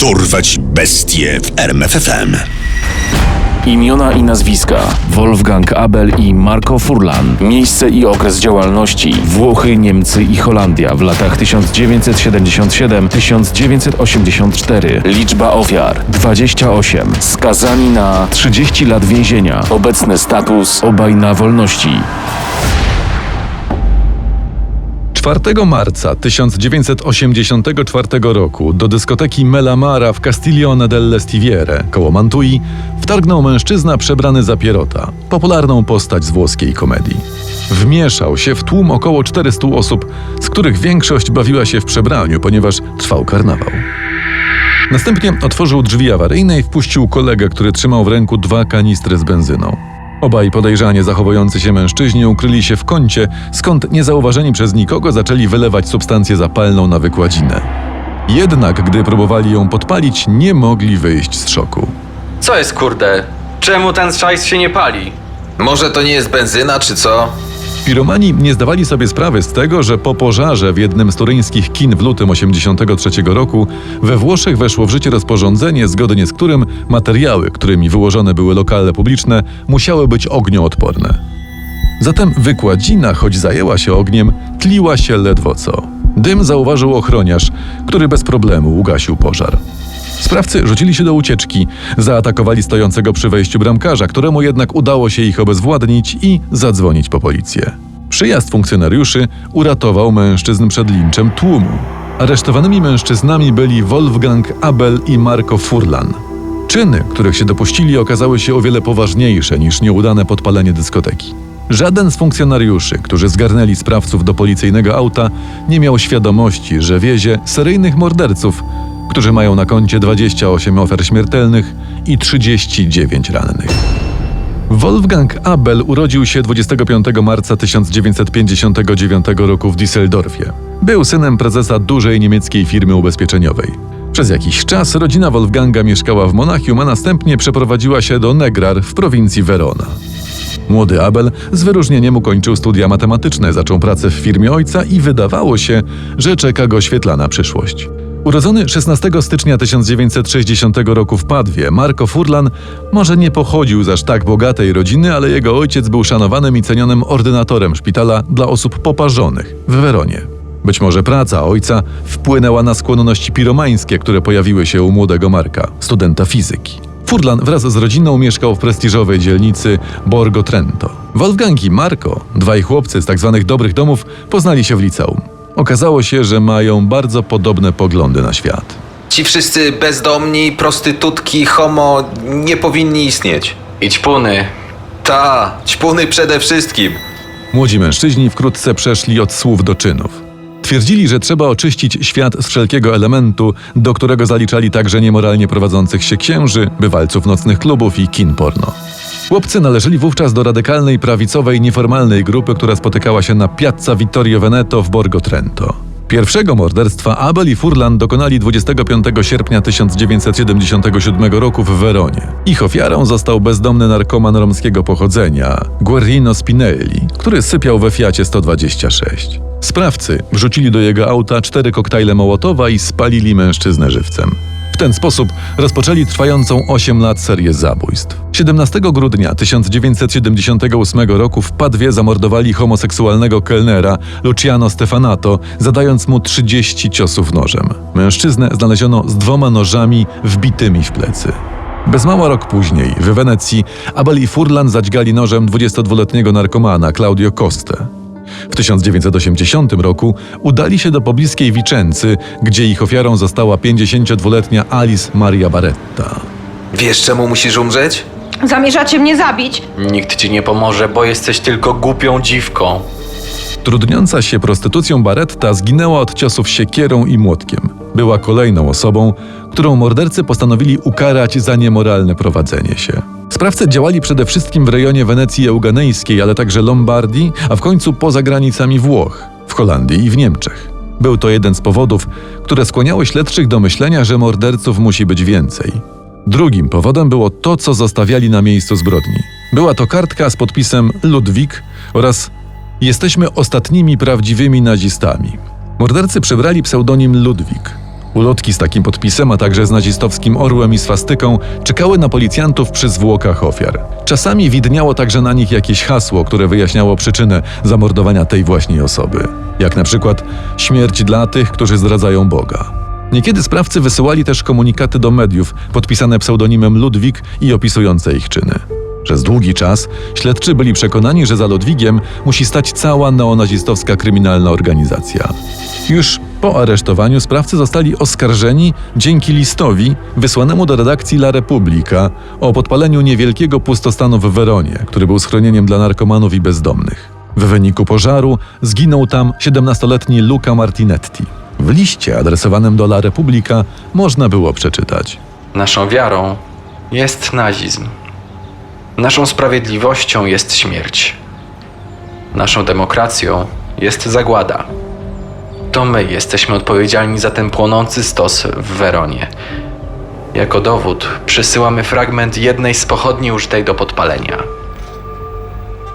Dorwać bestie w RMFFM. Imiona i nazwiska: Wolfgang Abel i Marco Furlan. Miejsce i okres działalności: Włochy, Niemcy i Holandia w latach 1977-1984. Liczba ofiar: 28. Skazani na 30 lat więzienia. Obecny status: obaj na wolności. 4 marca 1984 roku do dyskoteki Melamara w Castiglione delle Stiviere koło Mantui wtargnął mężczyzna przebrany za Pierota, popularną postać z włoskiej komedii. Wmieszał się w tłum około 400 osób, z których większość bawiła się w przebraniu, ponieważ trwał karnawał. Następnie otworzył drzwi awaryjne i wpuścił kolegę, który trzymał w ręku dwa kanistry z benzyną. Obaj podejrzanie zachowujący się mężczyźni ukryli się w kącie, skąd niezauważeni przez nikogo zaczęli wylewać substancję zapalną na wykładzinę. Jednak gdy próbowali ją podpalić, nie mogli wyjść z szoku. Co jest kurde? Czemu ten szajs się nie pali? Może to nie jest benzyna, czy co? Piromani nie zdawali sobie sprawy z tego, że po pożarze w jednym z turyńskich kin w lutym 1983 roku we Włoszech weszło w życie rozporządzenie, zgodnie z którym materiały, którymi wyłożone były lokale publiczne, musiały być ognioodporne. Zatem wykładzina, choć zajęła się ogniem, tliła się ledwo co. Dym zauważył ochroniarz, który bez problemu ugasił pożar. Sprawcy rzucili się do ucieczki, zaatakowali stojącego przy wejściu bramkarza, któremu jednak udało się ich obezwładnić i zadzwonić po policję. Przyjazd funkcjonariuszy uratował mężczyzn przed linczem tłumu. Aresztowanymi mężczyznami byli Wolfgang Abel i Marco Furlan. Czyny, których się dopuścili, okazały się o wiele poważniejsze niż nieudane podpalenie dyskoteki. Żaden z funkcjonariuszy, którzy zgarnęli sprawców do policyjnego auta, nie miał świadomości, że wiezie seryjnych morderców, którzy mają na koncie 28 ofiar śmiertelnych i 39 rannych. Wolfgang Abel urodził się 25 marca 1959 roku w Düsseldorfie. Był synem prezesa dużej niemieckiej firmy ubezpieczeniowej. Przez jakiś czas rodzina Wolfganga mieszkała w Monachium, a następnie przeprowadziła się do Negrar w prowincji Verona. Młody Abel z wyróżnieniem ukończył studia matematyczne, zaczął pracę w firmie ojca i wydawało się, że czeka go świetlana przyszłość. Urodzony 16 stycznia 1960 roku w Padwie, Marco Furlan może nie pochodził z aż tak bogatej rodziny, ale jego ojciec był szanowanym i cenionym ordynatorem szpitala dla osób poparzonych w Weronie. Być może praca ojca wpłynęła na skłonności piromańskie, które pojawiły się u młodego Marka, studenta fizyki. Furlan wraz z rodziną mieszkał w prestiżowej dzielnicy Borgo Trento. Wolfgang i Marco, dwaj chłopcy z tzw. dobrych domów, poznali się w liceum. Okazało się, że mają bardzo podobne poglądy na świat. Ci wszyscy bezdomni, prostytutki, homo nie powinni istnieć. Idź puny. Ta, ćpuny przede wszystkim. Młodzi mężczyźni wkrótce przeszli od słów do czynów. Twierdzili, że trzeba oczyścić świat z wszelkiego elementu, do którego zaliczali także niemoralnie prowadzących się księży, bywalców nocnych klubów i kin porno. Chłopcy należeli wówczas do radykalnej prawicowej nieformalnej grupy, która spotykała się na Piazza Vittorio Veneto w Borgo Trento. Pierwszego morderstwa Abel i Furlan dokonali 25 sierpnia 1977 roku w Weronie. Ich ofiarą został bezdomny narkoman romskiego pochodzenia, Guerrino Spinelli, który sypiał we Fiacie 126. Sprawcy wrzucili do jego auta cztery koktajle Mołotowa i spalili mężczyznę żywcem. Ten sposób rozpoczęli trwającą 8 lat serię zabójstw. 17 grudnia 1978 roku w Padwie zamordowali homoseksualnego kelnera Luciano Stefanato, zadając mu 30 ciosów nożem. Mężczyznę znaleziono z dwoma nożami wbitymi w plecy. Bez mała rok później w Wenecji Abel i Furlan zadźgali nożem 22-letniego narkomana Claudio Coste. W 1980 roku udali się do pobliskiej Vicency, gdzie ich ofiarą została 52-letnia Alice Maria Baretta. Wiesz czemu musisz umrzeć? Zamierzacie mnie zabić? Nikt ci nie pomoże, bo jesteś tylko głupią dziwką. Trudniąca się prostytucją Baretta zginęła od ciosów siekierą i młotkiem. Była kolejną osobą, którą mordercy postanowili ukarać za niemoralne prowadzenie się. Sprawcy działali przede wszystkim w rejonie Wenecji Euganejskiej, ale także Lombardii, a w końcu poza granicami Włoch, w Holandii i w Niemczech. Był to jeden z powodów, które skłaniały śledczych do myślenia, że morderców musi być więcej. Drugim powodem było to, co zostawiali na miejscu zbrodni. Była to kartka z podpisem Ludwik oraz Jesteśmy ostatnimi prawdziwymi nazistami. Mordercy przybrali pseudonim Ludwik. Ulotki z takim podpisem, a także z nazistowskim orłem i swastyką czekały na policjantów przy zwłokach ofiar. Czasami widniało także na nich jakieś hasło, które wyjaśniało przyczynę zamordowania tej właśnie osoby. Jak na przykład śmierć dla tych, którzy zdradzają Boga. Niekiedy sprawcy wysyłali też komunikaty do mediów podpisane pseudonimem Ludwik i opisujące ich czyny. Przez długi czas śledczy byli przekonani, że za Ludwigiem musi stać cała neonazistowska kryminalna organizacja. Już po aresztowaniu sprawcy zostali oskarżeni dzięki listowi wysłanemu do redakcji La Repubblica o podpaleniu niewielkiego pustostanu w Weronie, który był schronieniem dla narkomanów i bezdomnych. W wyniku pożaru zginął tam 17-letni Luca Martinetti. W liście adresowanym do La Repubblica można było przeczytać. Naszą wiarą jest nazizm. Naszą sprawiedliwością jest śmierć. Naszą demokracją jest zagłada. To my jesteśmy odpowiedzialni za ten płonący stos w Weronie. Jako dowód przysyłamy fragment jednej z pochodni użytej do podpalenia.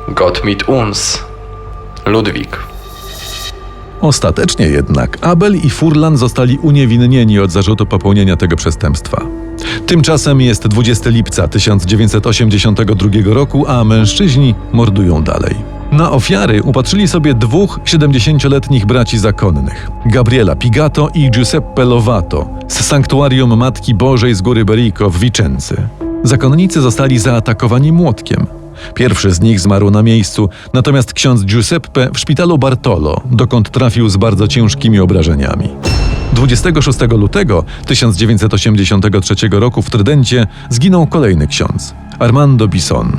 Gott mit uns. Ludwik. Ostatecznie jednak Abel i Furlan zostali uniewinnieni od zarzutu popełnienia tego przestępstwa. Tymczasem jest 20 lipca 1982 roku, a mężczyźni mordują dalej. Na ofiary upatrzyli sobie dwóch 70-letnich braci zakonnych: Gabriela Pigato i Giuseppe Lovato z sanktuarium Matki Bożej z Góry Berico w Vicenzy. Zakonnicy zostali zaatakowani młotkiem. Pierwszy z nich zmarł na miejscu, natomiast ksiądz Giuseppe w szpitalu Bartolo, dokąd trafił z bardzo ciężkimi obrażeniami. 26 lutego 1983 roku w Trydencie zginął kolejny ksiądz, Armando Bisson.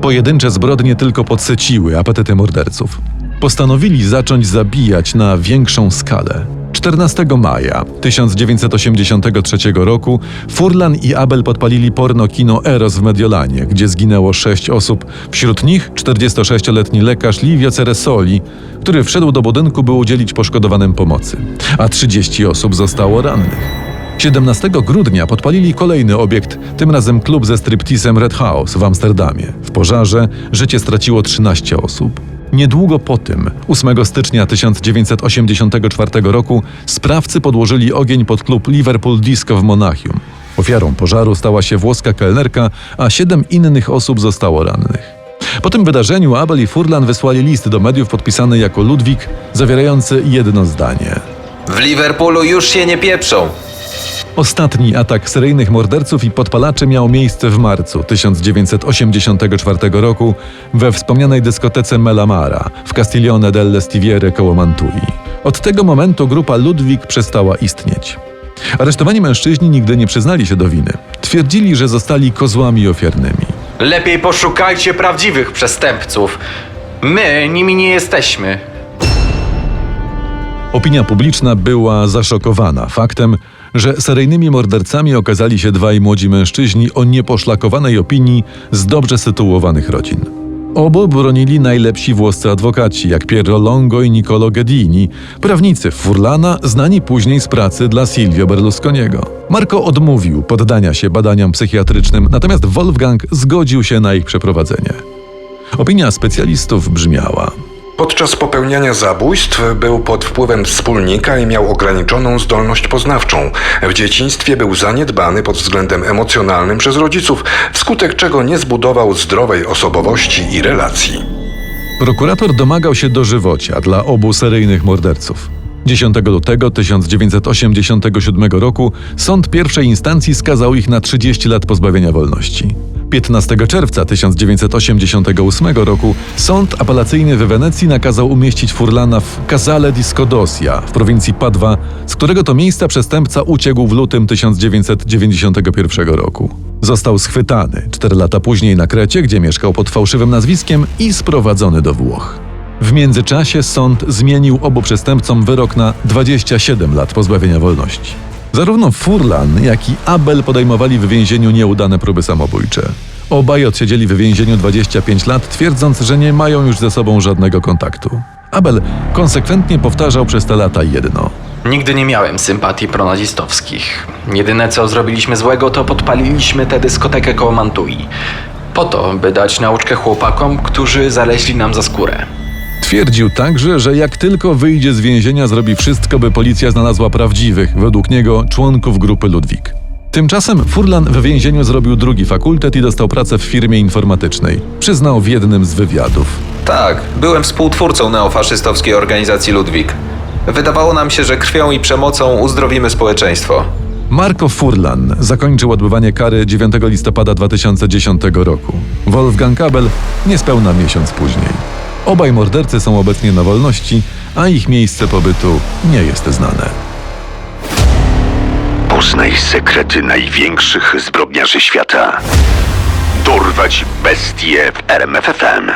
Pojedyncze zbrodnie tylko podsyciły apetyty morderców. Postanowili zacząć zabijać na większą skalę. 14 maja 1983 roku Furlan i Abel podpalili porno kino Eros w Mediolanie, gdzie zginęło sześć osób, wśród nich 46-letni lekarz Livio Ceresoli, który wszedł do budynku, by udzielić poszkodowanym pomocy, a 30 osób zostało rannych. 17 grudnia podpalili kolejny obiekt, tym razem klub ze striptisem Red House w Amsterdamie. W pożarze życie straciło 13 osób. Niedługo po tym, 8 stycznia 1984 roku, sprawcy podłożyli ogień pod klub Liverpool Disco w Monachium. Ofiarą pożaru stała się włoska kelnerka, a siedem innych osób zostało rannych. Po tym wydarzeniu Abel i Furlan wysłali list do mediów podpisany jako Ludwik, zawierający jedno zdanie. W Liverpoolu już się nie pieprzą. Ostatni atak seryjnych morderców i podpalaczy miał miejsce w marcu 1984 roku we wspomnianej dyskotece Melamara w Castiglione delle Stiviere koło Mantui. Od tego momentu grupa Ludwik przestała istnieć. Aresztowani mężczyźni nigdy nie przyznali się do winy. Twierdzili, że zostali kozłami ofiarnymi. Lepiej poszukajcie prawdziwych przestępców. My nimi nie jesteśmy. Opinia publiczna była zaszokowana faktem, że seryjnymi mordercami okazali się dwaj młodzi mężczyźni o nieposzlakowanej opinii z dobrze sytuowanych rodzin. Obu bronili najlepsi włoscy adwokaci, jak Piero Longo i Niccolo Ghedini, prawnicy Furlana, znani później z pracy dla Silvio Berlusconiego. Marco odmówił poddania się badaniom psychiatrycznym, natomiast Wolfgang zgodził się na ich przeprowadzenie. Opinia specjalistów brzmiała – Podczas popełniania zabójstw był pod wpływem wspólnika i miał ograniczoną zdolność poznawczą. W dzieciństwie był zaniedbany pod względem emocjonalnym przez rodziców, wskutek czego nie zbudował zdrowej osobowości i relacji. Prokurator domagał się dożywocia dla obu seryjnych morderców. 10 lutego 1987 roku sąd pierwszej instancji skazał ich na 30 lat pozbawienia wolności. 15 czerwca 1988 roku sąd apelacyjny we Wenecji nakazał umieścić Furlana w Casale di Scodosia w prowincji Padwa, z którego to miejsca przestępca uciekł w lutym 1991 roku. Został schwytany 4 lata później na Krecie, gdzie mieszkał pod fałszywym nazwiskiem i sprowadzony do Włoch. W międzyczasie sąd zmienił obu przestępcom wyrok na 27 lat pozbawienia wolności. Zarówno Furlan, jak i Abel podejmowali w więzieniu nieudane próby samobójcze. Obaj odsiedzieli w więzieniu 25 lat, twierdząc, że nie mają już ze sobą żadnego kontaktu. Abel konsekwentnie powtarzał przez te lata jedno. Nigdy nie miałem sympatii pronazistowskich. Jedyne co zrobiliśmy złego, to podpaliliśmy tę dyskotekę koło Mantui. Po to, by dać nauczkę chłopakom, którzy zaleźli nam za skórę. Twierdził także, że jak tylko wyjdzie z więzienia, zrobi wszystko, by policja znalazła prawdziwych, według niego, członków grupy Ludwik. Tymczasem Furlan w więzieniu zrobił drugi fakultet i dostał pracę w firmie informatycznej. Przyznał w jednym z wywiadów. Tak, byłem współtwórcą neofaszystowskiej organizacji Ludwik. Wydawało nam się, że krwią i przemocą uzdrowimy społeczeństwo. Marco Furlan zakończył odbywanie kary 9 listopada 2010 roku. Wolfgang Kabel niespełna miesiąc później. Obaj mordercy są obecnie na wolności, a ich miejsce pobytu nie jest znane. Poznaj sekrety największych zbrodniarzy świata. Dorwać bestie w RMFFM.